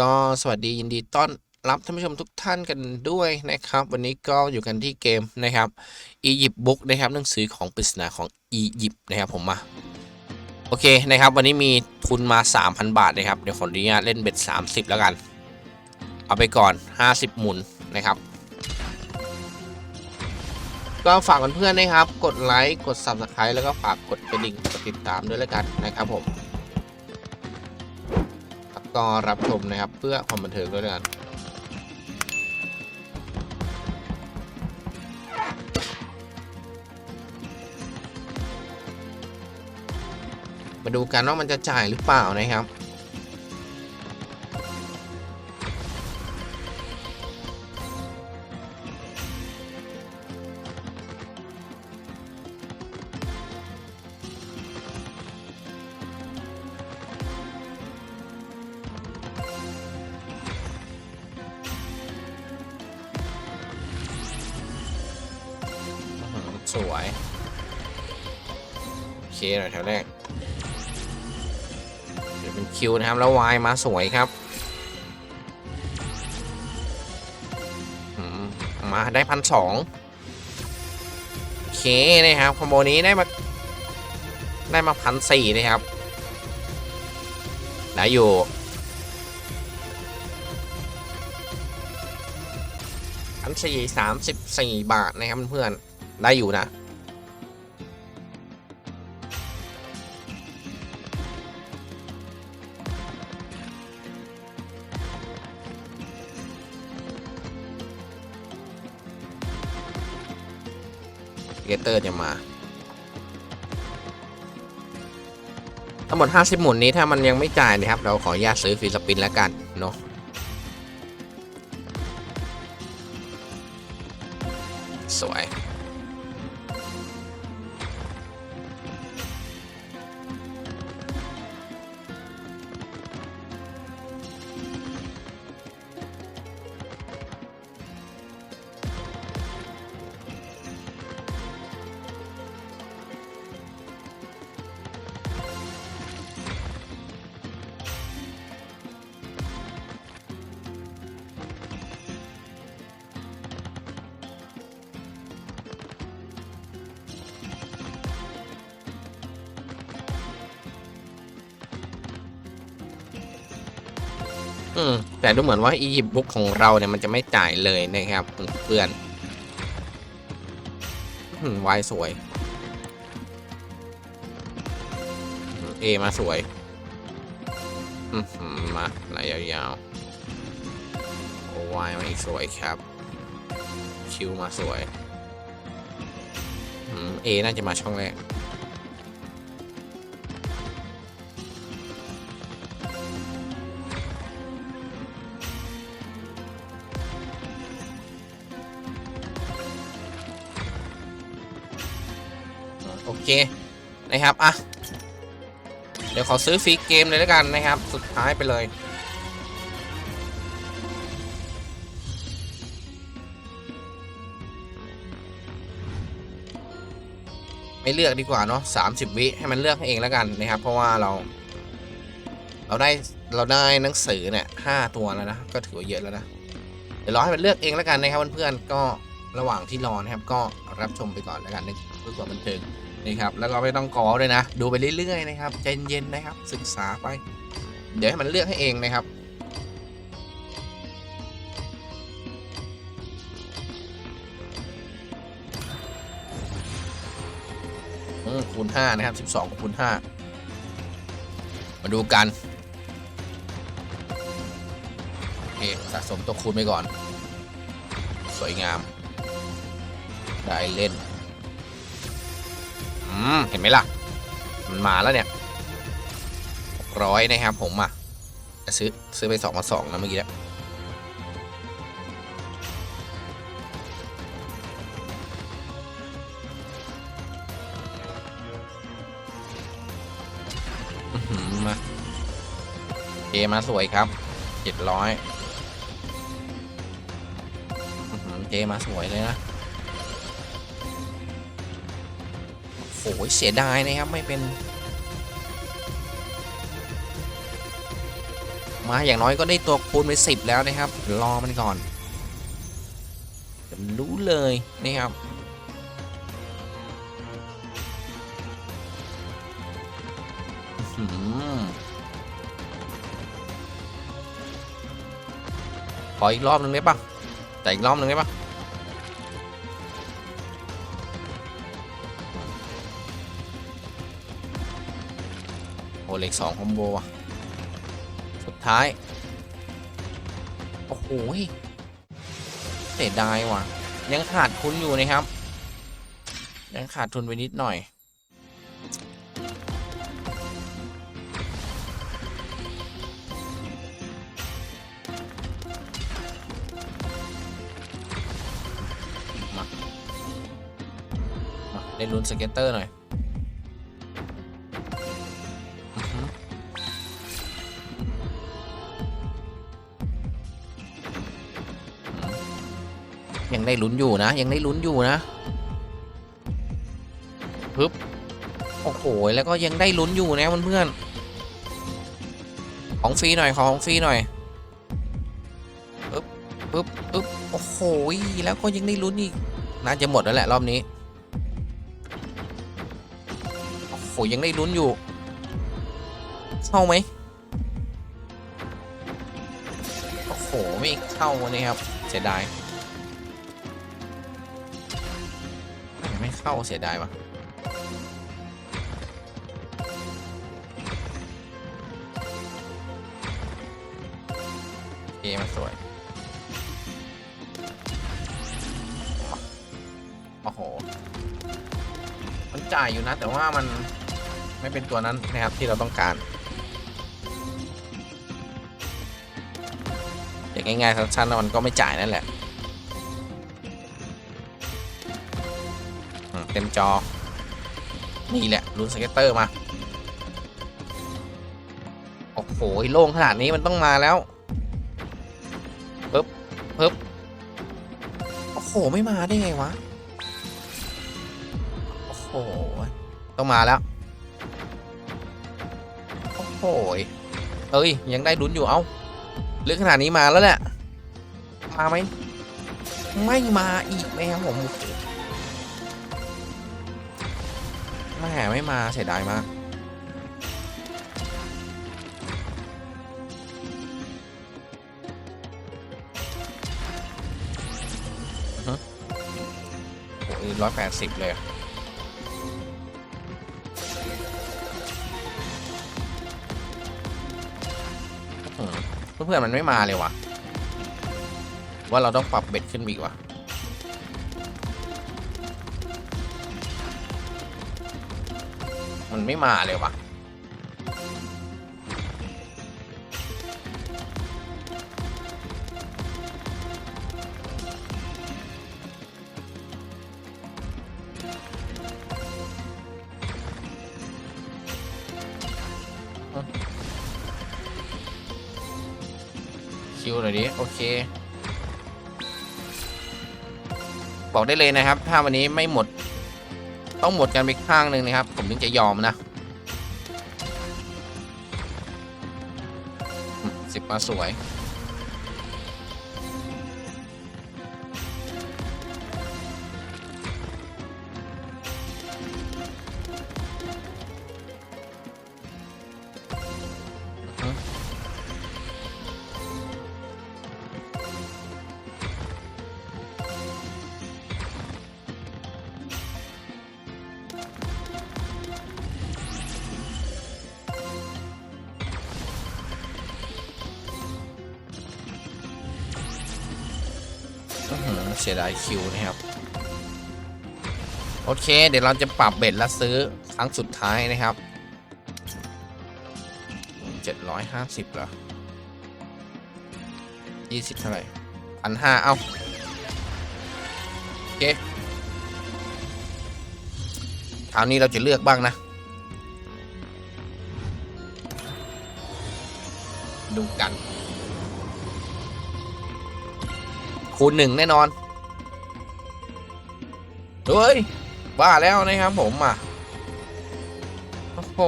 ก็สวัสดียินดีต้อนรับท่านผู้ชมทุกท่านกันด้วยนะครับ วันนี้ก็อยู่กันที่เกมนะครับอียิปต์บุ๊กนะครับหนังสือของปริศนาของอียิปต์นะครับผมมาโอเคนะครับ วันนี้มีทุนมา 3,000 บาทนะครับเดี๋ยวขออนุญาตเล่นเบ็ด 30 แล้วกัน เอาไปก่อน 50 หมุนนะครับก็ฝากเพื่อนๆนะครับ กดไลค์ กด Subscribe แล้วก็ฝากกดกระดิ่ง กดติดตามด้วยแล้วกันนะครับผม ก็รับชมนะครับ เพื่อความบันเทิงด้วยกันมาดูกันว่ามันจะจ่ายหรือเปล่านะครับ สวยโอเคหน่อยแถวแรกเดี๋ยวเป็นคิวนะครับ แล้ววายมาสวยครับมาได้พันสองโอเคนะครับคอมโบนี้ได้มาได้มาพันสี่นะครับได้อยู่พันสี่สามสิบสี่บาทนะครับเพื่อน ได้อยู่นะ เกเตอร์จะมา ทั้งหมด 50 หมุนนี้ถ้ามันยังไม่จ่ายนะครับ เราขออนุญาตซื้อฟรีสปินแล้วกันเนาะสวย อืมแต่ดูเหมือนว่าอียิปต์บุ๊กของเราเนี่ยมันจะไม่จ่ายเลยนะครับเพื่อนวายสวย เอมาสวยมาไหลยาวๆโอวายมาอีกสวยครับ คิวมาสวยเอน่าจะมาช่องแรก โอเคนะครับอะเดี๋ยวขอซื้อฟรีเกมเลยแล้วกันนะครับ สุดท้ายไปเลยไม่เลือกดีกว่าเนาะ30วิให้มันเลือกเองแล้วกันนะครับ เพราะว่าเรา เราได้เราได้หนังสือเนี่ยห้าตัวแล้วนะก็ถือว่าเยอะแล้วนะเดี๋ยวรอให้มันเลือกเองแล้วกันนะครับเพื่อนๆก็ระหว่างที่รอนะครับก็รับชมไปก่อนแล้วกันนะเพื่อความบันเทิง นะครับแล้วก็ไม่ต้องกอด้วยนะ ดูไปเรื่อยๆนะครับใจเย็นๆนะครับ ศึกษาไป เดี๋ยวให้มันเลือกให้เองนะครับคูณ5นะครับ 12คูณ5มาดูกันโอเคสะสมตัวคูณไปก่อน สวยงาม ได้เล่น เห็นไหมล่ะ มันมาแล้วเนี่ยร้อยนะครับผมมาซื้อซื้อไปสองมาสองนะเมื่อกี้นะอื้อหือมาเอมาสวยครับเจ็ดร้อยเจมาสวยเลยนะ เสียดายนะครับไม่เป็น มาอย่างน้อยก็ได้ตัวคูณไปสิบแล้วนะครับ รอมันก่อนรู้เลยนี่ครับขออีกรอบหนึ่งได้ปะแต่อีกรอบหนึ่งได้ปะ โอเล็กสองคอมโบว่ะ สุดท้าย โอ้โหเสียดายว่ะ ยังขาดทุนอยู่นะครับ ยังขาดทุนไปนิดหน่อยมามาเล่นลุ้นสเก็ตเตอร์หน่อย ได้ลุ้นอยู่นะ ยังได้ลุ้นอยู่นะปึ๊บโอ้โหแล้วก็ยังได้ลุ้นอยู่นะเพื่อนๆของฟรีหน่อยของฟรีหน่อยปึ๊บปึ๊บปึ๊บโอ้โหแล้วก็ยังได้ลุ้นอีกน่าจะหมดแล้วแหละรอบนี้โอ้โหยังได้ลุ้นอยู่เข้าไหมโอ้โหไม่เข้านี่ครับเสียดาย เข้าเสียดายวะเกมมันสวย โอ้โห มันจ่ายอยู่นะ แต่ว่ามันไม่เป็นตัวนั้นนะครับที่เราต้องการอย่างง่ายๆสั้นๆแล้วมันก็ไม่จ่ายนั่นแหละ เต็มจอ นี่แหละลุ้นสเก็ตเตอร์มา โอ้โหโล่งขนาดนี้มันต้องมาแล้วปึ๊บปึ๊บโอ้โห ไม่มาได้ไงวะ โอ้โห ต้องมาแล้ว โอ้โหเอ้ย ยังได้ลุ้นอยู่ เอ้าเรื่องขนาดนี้มาแล้วแหละ มาไหม ไม่มาอีกไหมครับผม แม่ไม่มาเสียดายมากโอ้ยร้อยแปดสิบเลยเพื่อนๆมันไม่มาเลยวะว่าเราต้องปรับเบ็ดขึ้นอีกวะ มันไม่มาเลยวะคิวหน่อยดิ โอเค บอกได้เลยนะครับ ถ้าวันนี้ไม่หมด ต้องหมดกันไปข้างหนึ่งนะครับ ผมถึงจะยอมนะสิบมาสวย เสียดายคิวนะครับ โอเค เดี๋ยวเราจะปรับเบ็ดและซื้อครั้งสุดท้ายนะครับ 750เหรอ20เท่าไหร่พันห้าเอาโอเคคราวนี้เราจะเลือกบ้างนะ ดูกันคูณหนึ่งแน่นอน เฮ้ยบ้าแล้วนะครับผมอะโอ้โห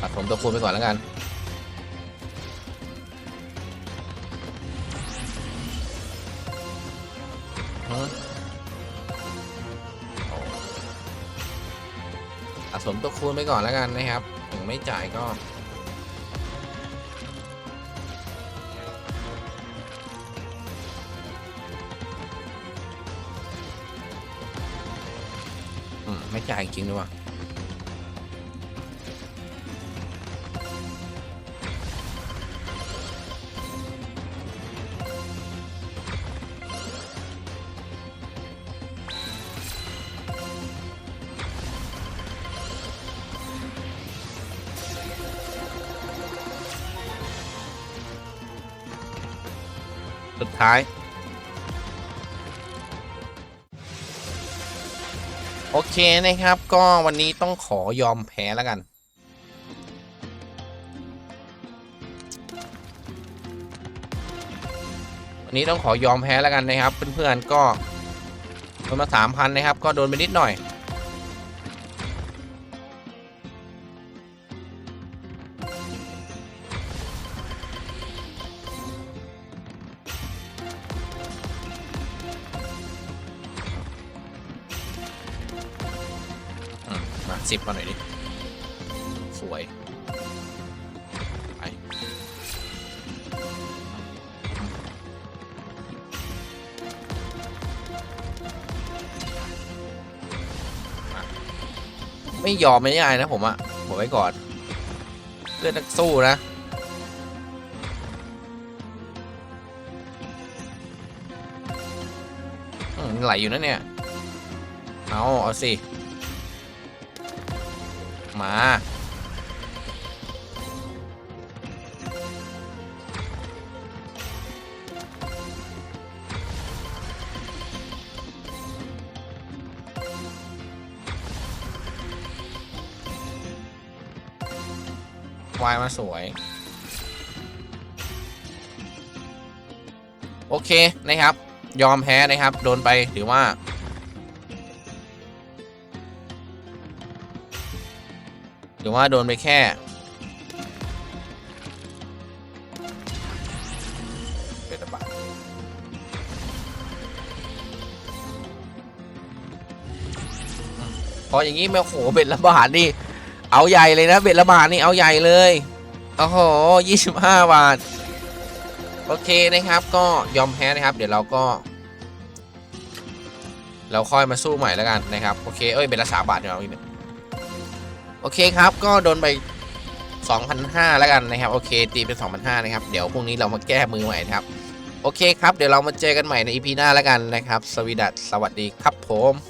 ตัดผมตัวคูณไปก่อนแล้วกันสสมตัวคูณไปก่อนแล้วกันนะครับ ถึงไม่จ่ายก็ ไม่จ่ายจริงด้วยว่ะสุดท้าย โอเคนะครับ ก็วันนี้ต้องขอยอมแพ้แล้วกัน วันนี้ต้องขอยอมแพ้แล้วกันนะครับ เพื่อนๆก็โดนมาสามพันนะครับ ก็โดนไปนิดหน่อย สิบมาหน่อยดิ สวย ไป ไม่ยอมไม่ได้นะผมอะบอกไว้ก่อน เลือดนักสู้นะไหลอยู่นะเนี่ย เอา เอาสิ มา วายมาสวย โอเคนะครับ ยอมแพ้นะครับ โดนไปถือว่า หรือว่าโดนไปแค่เป็นบาพออย่างนี้แม่โหเบ็ดระบาดนี่ เอาใหญ่เลยนะ เบ็ดระบาดนี่เอาใหญ่เลยโอ้โหยี่สิบห้าบาท โอเคนะครับ ก็ยอมแพ้นะครับ เดี๋ยวเราก็ เราค่อยมาสู้ใหม่แล้วกันนะครับ โอเค เอ้ย เบ็ดละสามบาทเดี๋ยวเอาอีกหนึ่ง โอเคครับ ก็โดนไป 2,500 แล้วกันนะครับ โอเค ตีเป็น 2,500 นะครับ เดี๋ยวพรุ่งนี้เรามาแก้มือใหม่นะครับ โอเคครับ เดี๋ยวเรามาเจอกันใหม่ใน EP หน้าแล้วกันนะครับ สวีดัสสวัสดีครับผม